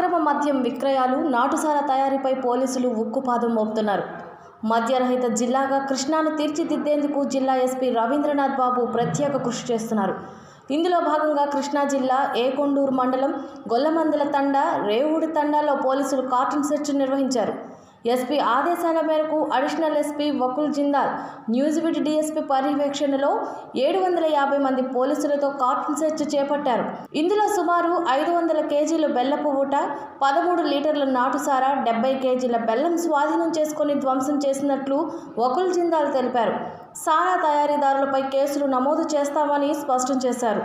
అక్రమ మద్యం విక్రయాలు నాటుసారా తయారీపై పోలీసులు ఉక్కుపాదం మోపుతున్నారు. మద్యరహిత జిల్లాగా కృష్ణాను తీర్చిదిద్దేందుకు జిల్లా ఎస్పీ రవీంద్రనాథ్ బాబు ప్రత్యేక కృషి చేస్తున్నారు. ఇందులో భాగంగా కృష్ణా జిల్లా ఏకొండూరు మండలం గొల్లమందల తండ రేవుడి తండాలో పోలీసులు కార్టూన్ సెర్చ్ నిర్వహించారు. ఎస్పీ ఆదేశాల మేరకు additional SP Vakul Jindal Nuzvid DSP పర్యవేక్షణలో ఏడు వందల యాభై మంది పోలీసులతో కార్టన్ సెర్చ్ చేపట్టారు. ఇందులో సుమారు ఐదు వందల కేజీల బెల్లపు ఊట పదమూడు లీటర్ల నాటుసారా డెబ్బై కేజీల బెల్లం స్వాధీనం చేసుకుని ధ్వంసం చేసినట్లు వకుల్ జిందాల్ తెలిపారు. సారా తయారీదారులపై కేసులు నమోదు చేస్తామని స్పష్టం చేశారు.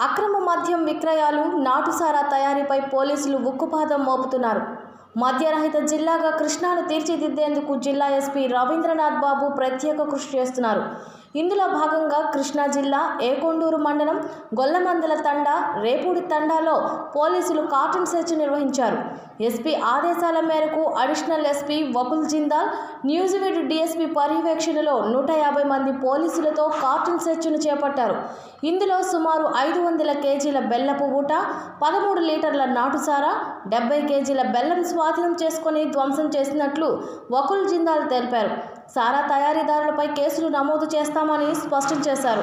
అక్రమ మద్యం విక్రయాలు నాటుసారా తయారీపై పోలీసులు ఉక్కుపాదం మోపుతున్నారు. మద్యరహిత జిల్లాగా కృష్ణాను తీర్చిదిద్దేందుకు జిల్లా ఎస్పీ రవీంద్రనాథ్ బాబు ప్రత్యేక కృషి చేస్తున్నారు. ఇందులో భాగంగా కృష్ణా జిల్లా ఏకొండూరు మండలం గొల్లమందల తండ రేపూడి తండాలో పోలీసులు కార్టూన్ సెర్చ్ నిర్వహించారు. ఎస్పీ ఆదేశాల మేరకు additional SP Vakul Jindal Nuzvid DSP పర్యవేక్షణలో నూట యాభై మంది పోలీసులతో కార్టూన్ సెర్చ్ను చేపట్టారు. ఇందులో సుమారు ఐదు వందల కేజీల బెల్లపు ఊట పదమూడు లీటర్ల నాటుసారా డెబ్బై కేజీల బెల్లం స్వాధీనం చేసుకుని ధ్వంసం చేసినట్లు వకుల్ జిందాల్ తెలిపారు. సారా తయారీదారులపై కేసులు నమోదు చేస్తామని స్పష్టం చేశారు.